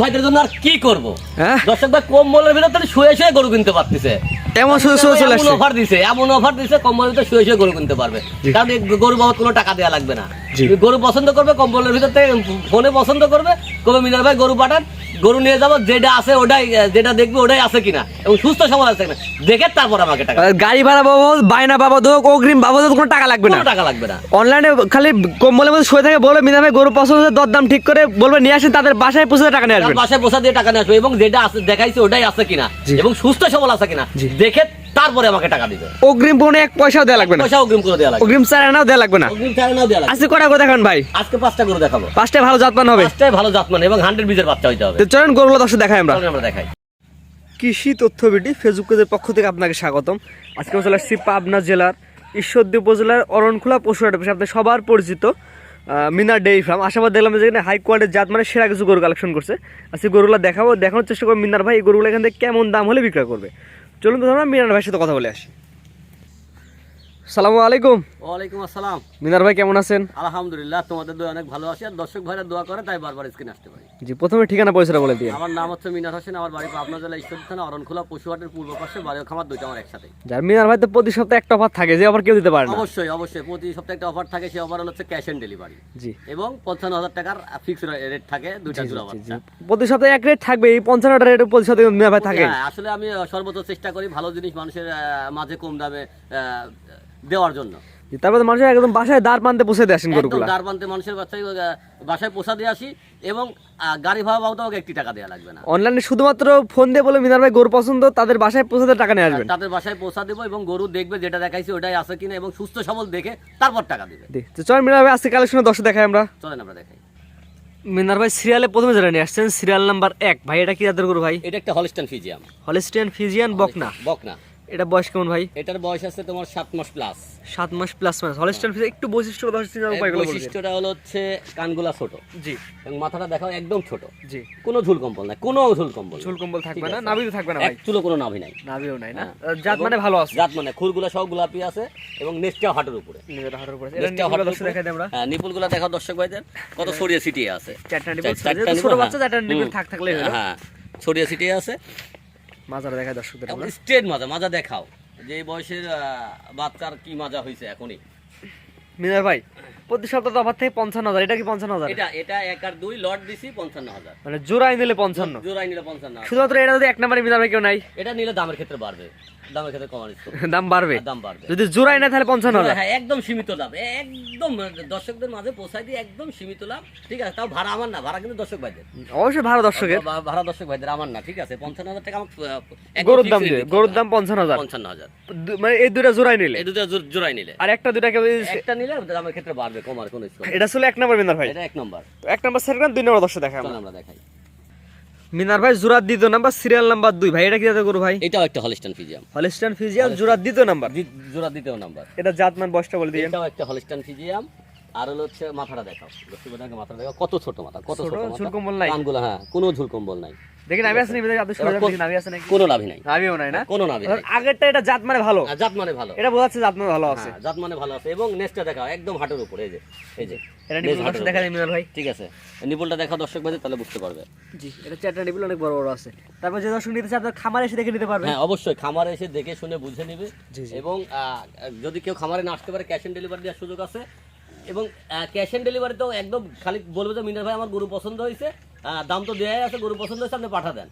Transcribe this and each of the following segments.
ভাইদের জন্য আর কি করব হ্যাঁ? দর্শক ভাই কম্বলের ভিতরে তাহলে শুয়ে শুয়ে গরু কিনতে পারতেছে এমন শুয়ে শুয়ে চলে আসছে অফার দিছে এমন অফার দিছে ভিতরে শুয়ে শুয়ে গরু কিনতে পারবে জি। কারণ গরু বাবদ কোনো টাকা দেওয়া লাগবে না। গরু পছন্দ করবে কম্বলের ভিতর থেকে ফোনে পছন্দ করবে কবে মিনার ভাই গরু পাঠান গরু নিয়ে যাব যেটা আছে ওটাই যেটা দেখব ওটাই আছে কিনা। এবং সুস্থ সবল আছে কিনা। দেখে তারপর আমাকে টাকা গাড়ি ভাড়া বাবদ বায়না বাবদ হোক অগ্রিম বাবদ হোক, কোনো টাকা লাগবে না। টাকা লাগবে না। অনলাইনে খালি কম্বলের মধ্যে শুয়ে থাকে বলবে মিনামে গরু পছন্দ হচ্ছে দরদাম ঠিক করে বলবে নিয়ে আসেন তাদের বাসায় পৌঁছে টাকা নিয়ে আসবে বাসায় পৌঁছা দিয়ে টাকা নিয়ে আসবে এবং যেটা আছে দেখাইছে ওটাই আছে কিনা। এবং সুস্থ সবল আছে কিনা। দেখে তারপরে আমাকে টাকা দিবে। অগ্রিম এক পয়সাও দেওয়া লাগবে না। পয়সা অগ্রিম করে দেওয়া লাগবে অগ্রিম চার আনাও দেওয়া লাগবে না। অগ্রিম দেওয়া লাগবে। আজকে কটা দেখান ভাই? আজকে পাঁচটা গরু দেখাবো। পাঁচটায় ভালো জাতমান হবে। পাঁচটাই ভালো জাতমান এবং হান্ড্রেড বীজের বাচ্চা হইতে হবে। তো চলেন গরুগুলো দর্শক দেখাই আমরা। আমরা দেখাই। কৃষি তথ্য বিডি ফেসবুক পেজের পক্ষ থেকে আপনাকে স্বাগতম। আজকে চলে আসছি পাবনা জেলার ঈশ্বরদী উপজেলার অরণখোলা পশুহাট অফিসে আপনাদের সবার পরিচিত মিনা ডেইরি ফার্ম। আশাবাদ দেখলাম যে এখানে হাই কোয়ালিটির জাত মানে সেরা কিছু গরু কালেকশন করছে। আজকে গরুগুলো দেখাবো। দেখানোর চেষ্টা করব মিনার ভাই এই গরুগুলো এখান থেকে কেমন দাম হলে বিক্রয় করবে। চলুন তো আমরা মিরান ভাইয়ের সাথে কথা বলে আসি। সালামু আলাইকুম। ওয়ালাইকুম আসসালাম। মিনার ভাই কেমন আছেন? আলহামদুলিল্লাহ তোমাদের দোয়া অনেক ভালো আছি। আর দর্শক ভাইরা দোয়া করে তাই বারবার স্ক্রিন আসতে পারি। জি প্রথমে ঠিকানা পয়সাটা বলে দিয়ে আমার নাম হচ্ছে মিনার হোসেন আমার বাড়ি পাবনা জেলা থানা অরণখোলা পশুহাটের পূর্ব পাশে বাড়ি খামার দুইটা আমার একসাথে। যার মিনার ভাই তো প্রতি সপ্তাহে একটা অফার থাকে যে আবার কেউ দিতে পারে না। অবশ্যই অবশ্যই প্রতি সপ্তাহে একটা অফার থাকে সেই অফার হচ্ছে ক্যাশ অন ডেলিভারি জি। এবং পঞ্চান্ন হাজার টাকার ফিক্স রেট থাকে দুইটা জোড়া। বাচ্চা প্রতি সপ্তাহে এক রেট থাকবে এই পঞ্চান্নটা রেট প্রতি সপ্তাহে মিনার ভাই থাকে। হ্যাঁ, আসলে আমি সর্বোচ্চ চেষ্টা করি ভালো জিনিস মানুষের মাঝে কম দামে দেওয়ার জন্য। তারপরে মানুষের একদম বাসায় দাঁড় পানতে পৌঁছে দিয়ে আসেন গরুগুলা। দারবান্তে মানুষের বাচ্চায় বাসায় পোষা দিয়ে আসি এবং গাড়ি ভাড়া বাবদ আমাকে একটি টাকা দেওয়া লাগবে না। অনলাইনে শুধুমাত্র ফোন দিয়ে বলে মিনার ভাই গরু পছন্দ তাদের বাসায় পৌঁছাতে টাকা নিয়ে আসবেন। তাদের বাসায় পৌঁছা দেবো এবং গরু দেখবে যেটা দেখাইছি ওটাই আছে কিনা এবং সুস্থ সবল দেখে তারপর টাকা দেবে। তো চল মিনার ভাই আজকে কালেকশনে দশ দেখাই আমরা। চলেন আমরা দেখাই। মিনার ভাই সিরিয়ালে প্রথমে যারা নিয়ে আসছেন সিরিয়াল নাম্বার এক। ভাই এটা কি জাতের গরু ভাই? এটা একটা হলিস্টান ফিজিয়াম হলিস্টিয়ান ফিজিয়ান বকনা। বকনা। এটা বয়স কেমন ভাই? এটার বয়স আছে তোমার সাত মাস প্লাস সাত মাস প্লাস মাস। হলিস্টিয়ান ফিজিয়ান একটু বৈশিষ্ট্য দশ দিন উপায়গুলো বলে বৈশিষ্ট্যটা হলো হচ্ছে কানগুলা ছোট। জি। এবং মাথাটা দেখাও একদম ছোট। জি। কোনো ঝুল কম্বল নাই কোনো ঝুল কম্বল ঝুল কম্বল থাকবে না। নাভিও থাকবে না ভাই। চুলো কোনো নাভি নাই। নাভিও নাই না? হ্যাঁ। জাত মানে ভালো আছে। জাত মানে খুরগুলা সব গোলাপি আছে এবং নেস্টাও হাটের উপরে। নিজের হাটের উপরে। এটা নেস্টাও নিপুল হাটের দর্শক দেখাই দিই আমরা। হ্যাঁ নিপুলগুলা দেখাও দর্শক ভাইদের। কত ছড়িয়ে ছিটিয়ে আছে। চারটা নিপুল ছোট বাচ্চা। চারটা নিপুল থাক থাকলেই হ্যাঁ ছড়িয়ে ছিটিয়ে আছে। মাজারা দেখায় দর্শকদের আমরা। স্ট্রেট মাজা মাজা দেখাও। যে বয়সের বাচ্চার কি মাজা হয়েছে এখনই। মিনার ভাই প্রতি সপ্তাহ আমার থেকে পঞ্চান্ন হাজার এটা কি পঞ্চান্ন হাজার? এটা এটা এক আর দুই লট দিছি পঞ্চান্ন হাজার। মানে জোড়াই নিলে পঞ্চান্ন। জোড়াই নিলে পঞ্চান্ন শুধুমাত্র এটা যদি এক নম্বরে মিনার ভাই কেউ নাই এটা নিলে দামের ক্ষেত্রে বাড়বে। দামের ক্ষেত্রে দাম বাড়বে? দাম বাড়বে। যদি জোড়াই না তাহলে পঞ্চান্ন হাজার। হ্যাঁ একদম সীমিত লাভ একদম দর্শকদের মাঝে দিয়ে একদম সীমিত লাভ। ঠিক আছে তাও ভাড়া আমার না ভাড়া কিন্তু দর্শক ভাইদের। অবশ্যই ভালো দর্শকের। ভাড়া দর্শক ভাইদের আমার না ঠিক আছে। পঞ্চান্ন হাজার টাকা আমার গরুর দাম দিয়ে গরুর দাম পঞ্চান্ন হাজার। পঞ্চান্ন হাজার। মানে এই দুটা জোড়াই নিলে। এই দুটো জোড়াই নিলে। আর একটা দুটা কেউ একটা নিলে দামের ক্ষেত্রে বাড়বে কমার কোনো এটা ছিল এক নম্বর মিনার ভাই। এটা এক নম্বর। এক নম্বর সেট দুই নম্বর দর্শক দেখাই আমরা দেখাই। মিনার ভাই জোরাত দ্বিতীয় নাম্বার সিরিয়াল নাম্বার দুই। ভাই এটা কি যাতে করু ভাই? এটাও একটা হলিস্টান ফিজিয়াম হলিস্টান ফিজিয়াম জোরাত দ্বিতীয় নাম্বার। জোড়া দ্বিতীয় নাম্বার। এটা জাতমান বয়সটা বলে দিই এটাও একটা হলিস্টান ফিজিয়াম আর হলো হচ্ছে মাথাটা দেখাও। দর্শক মাথাটা দেখাও কত ছোট মাথা কত ছোট, ছোট মাথা। ঝুল কম্বল নাই? কানগুলো হ্যাঁ কোনো ঝুল নাই। দেখি নাভি আছে নাকি আপনি শুনে এবার কোন- দেখি নাভি আছে নাকি? কোনো লাভই নাই। নাভিও নাই না? কোনো লাভই নাই। আগেরটা এটা জাত মানে ভালো। জাত মানে ভালো। এটা বোঝাচ্ছে জাত মানে ভালো আছে। হ্যাঁ, জাত মানে ভালো আছে। এবং নেক্সটটা দেখাও একদম হাটের উপরে এই যে এই যে। এটা নিপুল দেখা যায় মিনার ভাই। ঠিক আছে। নিপুলটা দেখাও দর্শক তাহলে বুঝতে পারবে। জি এটা চারটা নিপুল অনেক বড় বড় আছে। তারপর যে দর্শক নিতে চায় আপনার খামারে এসে দেখে নিতে পারবে হ্যাঁ অবশ্যই খামারে এসে দেখে শুনে বুঝে নিবে। এবং যদি কেউ খামারে না আসতে পারে ক্যাশ অন ডেলিভারি দেওয়ার সুযোগ আছে। এবং ক্যাশ অন ডেলিভারি তো একদম খালি বলবে যে মিনার ভাই আমার গরু পছন্দ হয়েছে দাম তো দেওয়াই আছে গরু পছন্দ হয়েছে আপনি পাঠা দেন।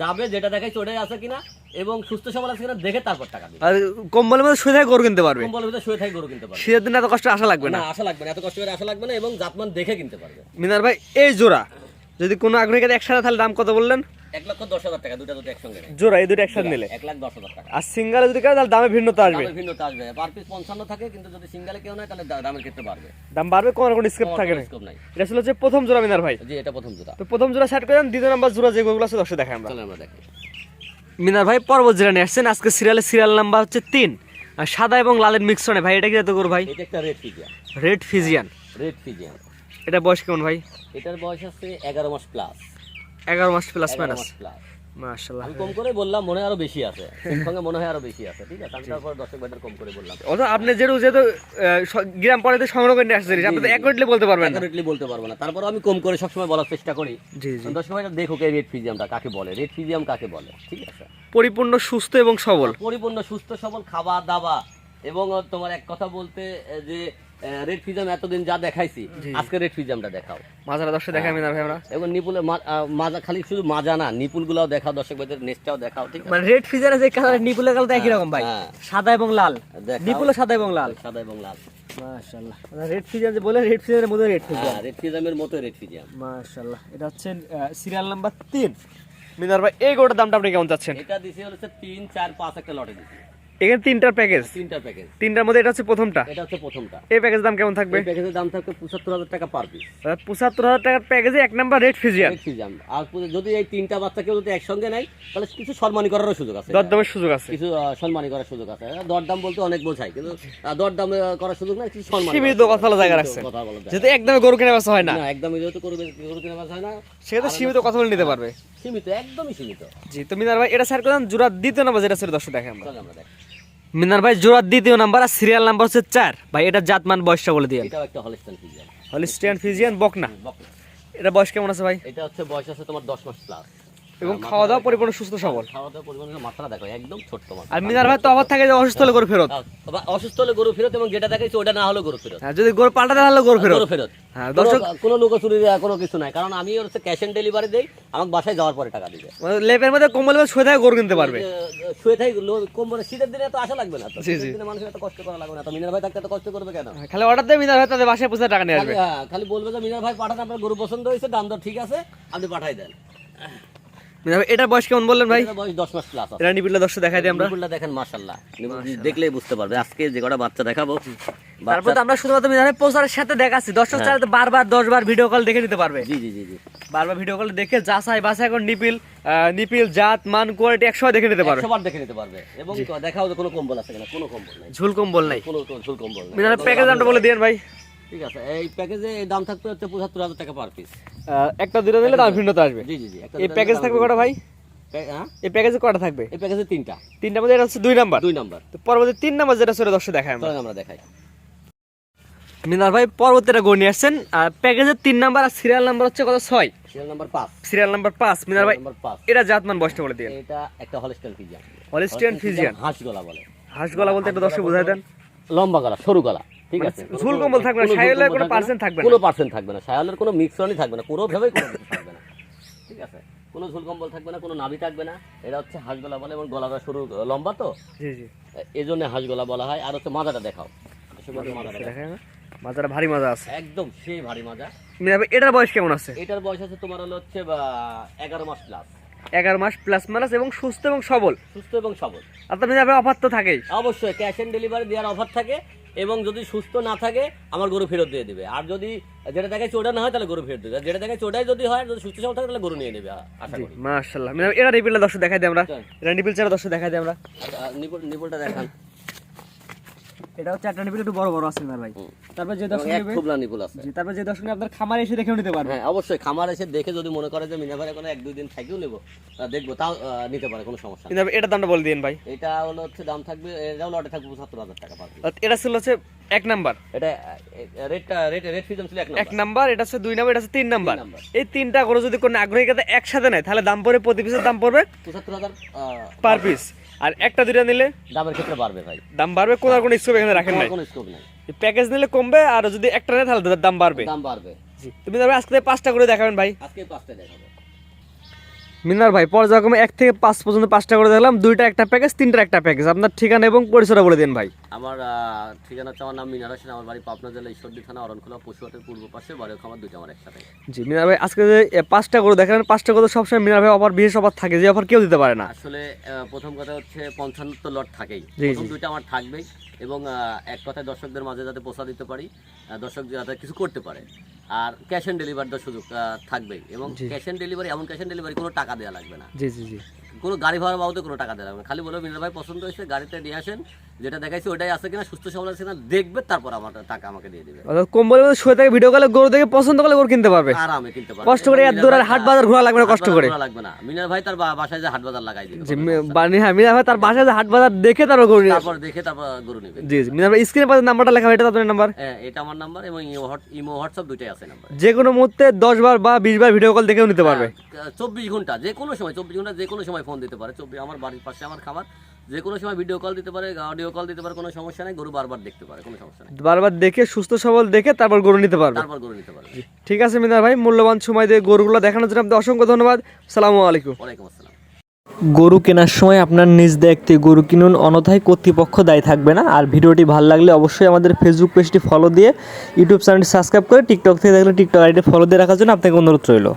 যাবে যেটা দেখে চড়ে আছে কিনা এবং সুস্থ সবল আছে কিনা দেখে তারপর টাকা দিবে। আর কম্বলের মধ্যে শুয়ে থাকে গরু কিনতে পারবে? কম্বলের মধ্যে শুয়ে থাকে গরু কিনতে পারবে। শীতের দিনে এত কষ্ট আশা লাগবে না? না আশা লাগবে না এত কষ্ট করে আশা লাগবে না এবং জাতমান দেখে কিনতে পারবে। মিনার ভাই এই জোড়া যদি কোনো আগ্রহী একসাথে তাহলে দাম কত বললেন? এক লক্ষ দশ হাজার টাকা দুটা দুটো একসঙ্গে জোড়া এই দুটো একসাথে নিলে? এক লাখ দশ হাজার টাকা। আর সিঙ্গালে যদি কেউ তাহলে দামে ভিন্নতা আসবে। ভিন্নতা আসবে। পার পিস পঞ্চান্ন থাকে কিন্তু যদি সিঙ্গেলে কেউ নেয় তাহলে দামের ক্ষেত্রে বাড়বে। দাম বাড়বে কোনো কোনো স্কেপ থাকে না। এটা ছিল হচ্ছে প্রথম জোড়া মিনার ভাই। জি এটা প্রথম জোড়া। তো প্রথম জোড়া সেট করে দ্বিতীয় নাম্বার জোড়া যে আছে দর্শক দেখাই আমরা। আমরা দেখি। মিনার ভাই পর্বত জেলা নিয়ে আসছেন। আজকে সিরিয়ালের সিরিয়াল নাম্বার হচ্ছে তিন। আর সাদা এবং লালের মিক্সনে ভাই এটা কি এত ভাই? এটা একটা red red pheasant red pheasant এটা বয়স কেমন ভাই? এটার বয়স আছে এগারো মাস প্লাস এগারো মাস প্লাস মাইনাস মাশাল্লাহ। আমি কম করে বললাম মনে আরও বেশি আছে। সঙ্গে মনে হয় আরও বেশি আছে ঠিক আছে? আমি তারপর দর্শক ভাইদের কম করে বললাম। আপনি যেহেতু গ্রাম পড়াতে সংগ্রহ করে আসছেন আপনি তো অ্যাকুরেটলি বলতে পারবেন না। অ্যাকুরেটলি বলতে পারব না। তারপর আমি কম করে সবসময় বলার চেষ্টা করি। জি জি। দর্শক দেখো এই রেড ফিজিয়ামটা কাকে বলে। রেড ফিজিয়াম কাকে বলে ঠিক আছে? পরিপূর্ণ সুস্থ এবং সবল। পরিপূর্ণ সুস্থ সবল খাবার দাবা এবং তোমার এক কথা বলতে যে রেড ফিজাম এতদিন যা দেখাইছি আজকে রেড ফিজামটা দেখাও। মাজারা দর্শক দেখাই মিনার ভাই আমরা। এবং নিপুলে মাজা খালি শুধু মাজা না নিপুল গুলাও দেখাও দর্শক ভাইদের নেস্টটাও দেখাও ঠিক মানে রেড ফিজারে যে কালার নিপুলের কালার একই রকম ভাই। হ্যাঁ। সাদা এবং লাল। নিপুলে সাদা এবং লাল। সাদা এবং লাল। মাশাআল্লাহ। রেড ফিজার যে বলে রেড ফিজারের মধ্যে রেড হ্যাঁ রেড ফিজামের মতো রেড ফিজিয়াম মাশাআল্লাহ। এটা হচ্ছে সিরিয়াল নাম্বার তিন। মিনার ভাই এই গোটার দামটা আপনি কেমন চাচ্ছেন? এটা দিছে হচ্ছে তিন চার পাঁচ একটা লটে দিছি। এখানে তিনটার প্যাকেজ তিনটা প্যাকেজ তিনটার মধ্যে এটা হচ্ছে প্রথমটা? এটা হচ্ছে প্রথমটা। এই প্যাকেজ দাম কেমন থাকবে? এই প্যাকেজের দাম থাকবে পঁচাত্তর হাজার টাকা পার পিস পঁচাত্তর হাজার টাকার প্যাকেজে এক number red pheasant red pheasant আর যদি এই তিনটা বাচ্চা কেউ যদি একসঙ্গে নেয় তাহলে কিছু সম্মানী করারও সুযোগ আছে। দরদামের সুযোগ আছে। কিছু সম্মানী করার সুযোগ আছে। দরদাম বলতে অনেক বোঝায় কিন্তু দরদাম করার সুযোগ না কিছু সম্মান সীমিত কথা বলা জায়গা রাখছে। যেহেতু একদমই গরু কেনা বেচা হয় না। না একদমই যেহেতু গরু কেনা বেচা হয় না সেক্ষেত্রে সীমিত কথা বলে নিতে পারবে। সীমিত একদমই সীমিত। জি তো মিনার ভাই এটা স্যার করলাম জোড়া দ্বিতীয় নাম্বার যেটা ছিল দর্শক দেখে আমরা। আমরা দেখি। মিনার ভাই জোড়া দ্বিতীয় নাম্বার আর সিরিয়াল নাম্বার হচ্ছে চার। ভাই এটা জাতমান বয়সটা বলে দিয়ে এটাও একটা হলিস্টান ফিজিয়ান হলিস্টিয়ান ফিজিয়ান বকনা। এটা বয়স কেমন আছে ভাই? এটা হচ্ছে বয়স আছে তোমার দশ মাস প্লাস এবং খাওয়া দাওয়া পরিপূর্ণ সুস্থ সবল। খাওয়া দাওয়া পরিমাণের মাত্রা দেখো একদম ছোট্ট মাত্রা আর মিনার ভাই তো অবাক থাকে যে অসুস্থ হলে গরু ফেরত। অসুস্থ হলে গরু ফেরত এবং যেটা দেখাইছে ওটা না হলে গরু ফেরত। হ্যাঁ, যদি গরু পাল্টাতে হলে গরু ফেরত। গরু ফেরত। হ্যাঁ দর্শক কোনো লুকোচুরি দেওয়া কোনো কিছু নাই। কারণ আমি হচ্ছে ক্যাশ অন ডেলিভারি দেই আমাকে বাসায় যাওয়ার পরে টাকা দিবে। মানে লেপের মধ্যে কম্বল মধ্যে শুয়ে থাকে গরু কিনতে পারবে। শুয়ে থাকি কম্বলে শীতের দিনে তো আসা লাগবে না তো। শীতের দিনে মানুষের এত কষ্ট করা লাগবে না তো। মিনার ভাই থাকতে এত কষ্ট করবে কেন? খালি অর্ডার দিয়ে মিনার ভাই তাদের বাসায় পৌঁছে টাকা নিয়ে আসবে। খালি হ্যাঁ, খালি বলবে যে মিনার ভাই পাঠান আপনার গরু পছন্দ হয়েছে দাম দর ঠিক আছে আপনি পাঠাই দেন। মিনার ভাই এটার বয়স কেমন বললেন ভাই? বয়স দশ মাস প্লাস এটা নিবিড়লা দর্শক দেখাই দিই আমরা। নিপুলটা দেখেন মাশাল্লাহ দেখলেই বুঝতে পারবে। আজকে যে কটা বাচ্চা দেখাবো তারপর তো আমরা শুধুমাত্র প্রচারের সাথে দেখাচ্ছি। দর্শক চাইলে বারবার দশ বার ভিডিও কল দেখে নিতে পারবে। জি জি জি জি। বারবার ভিডিও কল দেখে যাচাই বাছাই এখন নিপিল নিপিল জাত মান কোয়ালিটি একশো দেখে নিতে পারবে। সবার দেখে নিতে পারবে। এবং দেখাও যে কোনো কম্বল আছে কিনা কোনো কম্বল নাই। ঝুল কম্বল নাই। কোনো ঝুল কম্বল নাই। প্যাকেজ বলে দিয়েন ভাই। ঠিক আছে এই প্যাকেজে দাম থাকবে হচ্ছে পঁচাত্তর হাজার টাকা পার পিস একটা দুটো দিলে দাম ভিন্নতা আসবে। জি জি জি এই প্যাকেজ থাকবে কটা ভাই? এই প্যাকেজে কটা থাকবে? এই প্যাকেজে তিনটা। তিনটা মধ্যে এটা হচ্ছে দুই নাম্বার। দুই নাম্বার। তো পরবর্তী তিন নাম্বার যেটা ছিল দর্শক দেখায় আমরা। আমরা দেখাই। মিনার ভাই আসছেন। আর প্যাকেজের তিন নাম্বার আর সিরিয়াল নাম্বার হচ্ছে কত? ছয়। সিরিয়াল নাম্বার পাঁচ। সিরিয়াল নাম্বার পাঁচ। মিনার ভাই এটা জাতমান বয়সটা বলে দিন এটা একটা ফিজিয়ান হলিস্টিয়ান ফিজিয়ান হাঁস গলা বলে। হাঁস গলা বলতে একটা দর্শক বোঝাই দেন। লম্বা গলা সরু গলা। ঠিক মানে আছে ঝুল কম্বল থাকবে না, কোনো সায়ালের কোনো থাকবে না, percent থাকবে না। কোনো পার্সেন্ট থাকবে না সায়ালের কোনো থাকবে না কোনো ভাবেই কোনো কিছু থাকবে না ঠিক আছে? কোনো ঝুল কম্বল থাকবে না কোনো নাভি থাকবে না এটা হচ্ছে হাঁস গলা বলে এবং গলাটা সরু লম্বা তো? জি জি। এই জন্য হাঁস গলা বলা হয় আর হচ্ছে মাজাটা দেখাও। মাজাটা। দেখায় না মাজাটা ভারী মজা আছে। একদম সেই ভারী মাজা। এটার বয়স কেমন আছে? এটার বয়স আছে তোমার হলো হচ্ছে এগারো মাস প্লাস এগারো মাস প্লাস মাইনাস এবং সুস্থ এবং সবল। সুস্থ এবং সবল। মিনার অফার তো থাকেই। অবশ্যই ক্যাশ অন ডেলিভারি দেওয়ার অফার থাকে এবং যদি সুস্থ না থাকে আমার গরু ফেরত দিয়ে দিবে। আর যদি যেটা দেখে চোটা না হয় তাহলে গরু ফেরত দেবে। যেটা দেখে চোটাই যদি হয় যদি সুস্থ সবল থাকে তাহলে গরু নিয়ে নেবে আশা করি। মাশাআল্লাহ। এরা ভাই, রিপিলটা দর্শক দেখাই দিই আমরা। এরা নিপিল দর্শক দেখাই দিই আমরা। নিপুলটা দেখান। এটা হচ্ছে একটা বড় বড় আছে ভাই? তারপর যে দর্শক এক নেবে খুবলা নিপুল আছে। জি তারপর যে দর্শক আপনার খামারে এসে দেখেও নিতে পারবে। হ্যাঁ অবশ্যই খামার এসে দেখে যদি মনে করে যে মিনা কোনো এক দুই দিন থাকেও নেব তা দেখব তাও নিতে পারে কোনো সমস্যা ভাই, এটার দামটা বলে দিন ভাই। এটা হলো হচ্ছে দাম থাকবে এটাও লটে থাকবে পঁচাত্তর হাজার টাকা পার এটা ছিল হচ্ছে এক নাম্বার। এটা রেটটা রেট রেট ফিজম ছিল এক এক নাম্বার এটা হচ্ছে দুই নাম্বার এটা হচ্ছে তিন নাম্বার। নাম্বার। এই তিনটা করে যদি কোনো আগ্রহী কাছে একসাথে নেয় তাহলে দাম পড়বে প্রতি পিসের দাম পড়বে পঁচাত্তর হাজার পার পিস আর একটা দুইটা নিলে? দামের ক্ষেত্রে বাড়বে ভাই। দাম বাড়বে কোন আর কোনো স্কোপ এখানে রাখেন নাই। কোনো স্কোপ নাই। প্যাকেজ নিলে কমবে আর যদি একটা নেয় তাহলে দাম বাড়বে। দাম বাড়বে। তুমি তাহলে আজকে পাঁচটা করে দেখাবেন ভাই। আজকে পাঁচটা দেখাবো। মিনার ভাই পর্যায়ক্রমে এক থেকে পাঁচ পর্যন্ত পাঁচটা করে দেখলাম দুইটা একটা প্যাকেজ তিনটা একটা প্যাকেজ আপনার ঠিকানা এবং পরিচয়টা বলে দিন ভাই। আমার ঠিকানা হচ্ছে আমার নাম মিনার হোসেন আমার বাড়ি পাবনা জেলা ঈশ্বরদী থানা অরণখোলা পশুহাটের পূর্ব পাশে বাড়ি খামার দুইটা আমার একসাথে। জি মিনার ভাই আজকে যে পাঁচটা করে দেখেন পাঁচটা করে সবসময় মিনার ভাই অফার বিশেষ অফার থাকে যে অফার কেউ দিতে পারে না। আসলে প্রথম কথা হচ্ছে পঞ্চান্ন তো লট থাকেই। প্রথম। দুইটা আমার থাকবেই এবং এক কথায় দর্শকদের মাঝে যাতে পৌঁছা দিতে পারি দর্শক যাতে কিছু করতে পারে। আর ক্যাশ অন ডেলিভারি ডেলিভারির সুযোগ থাকবে এবং ক্যাশ অন ডেলিভারি এমন ক্যাশ অন ডেলিভারি কোনো টাকা দেওয়া লাগবে না। জি জি জি। কোনো গাড়ি ভাড়া বাবদে কোনো টাকা দেওয়া লাগবে না। খালি বলো মিনার ভাই পছন্দ হয়েছে গাড়িতে নিয়ে আসেন যেটা দেখাইছি ওটাই আছে কিনা সুস্থ সবল আছে কিনা দেখবে তারপর আমার টাকা আমাকে দিয়ে দিবে। অর্থাৎ কম্বলের মধ্যে শুয়ে থেকে ভিডিও কলে গরু দেখে পছন্দ করলে গরু কিনতে পারবে। আরামে কিনতে পারবে। কষ্ট করে এত দূর আর হাট বাজার ঘোরা লাগবে না কষ্ট করে। ঘোরা লাগবে না। মিনার ভাই তার বাসায় যে হাট বাজার লাগাই দিবে জি বানি হ্যাঁ মিনা ভাই তার বাসায় যে হাট বাজার দেখে তারপর গরু নিয়ে তারপর দেখে তারপর গরু নেবে। জি জি মিনা ভাই স্ক্রিনে পাশে নাম্বারটা লেখা এটা তো আপনার নাম্বার? হ্যাঁ এটা আমার নাম্বার এবং ইমো হোয়াট- ইমো হোয়াটসঅ্যাপ দুইটাই আছে নাম্বার। যে কোনো মুহূর্তে দশ বার বা বিশ বার ভিডিও কল দেখেও নিতে পারবে। চব্বিশ ঘণ্টা যে কোনো সময় চব্বিশ ঘণ্টা যে কোনো সময় ফোন দিতে পারে। চব্বিশ আমার বাড়ির পাশে আমার খাবার যে কোনো সময় ভিডিও কল দিতে পারে অডিও কল দিতে পারে কোনো সমস্যা নেই গরু বারবার দেখতে পারে কোনো সমস্যা নেই। বারবার দেখে সুস্থ সবল দেখে তারপর গরু নিতে পারবে। তারপর গরু নিতে পারবে। ঠিক আছে মিনার ভাই মূল্যবান সময় দিয়ে গরুগুলো দেখানোর জন্য আপনাদের অসংখ্য ধন্যবাদ। সালামু আলাইকুম। ওয়ালাইকুম আসসালাম। গরু কেনার সময় আপনার নিজ দেখতে গরু কিনুন অনথায় কর্তৃপক্ষ দায়ী থাকবে না। আর ভিডিওটি ভালো লাগলে অবশ্যই আমাদের ফেসবুক পেজটি ফলো দিয়ে ইউটিউব চ্যানেলটি সাবস্ক্রাইব করে টিকটক থেকে দেখলে টিকটক আইডি ফলো দিয়ে রাখার জন্য আপনাকে অনুরোধ রইল।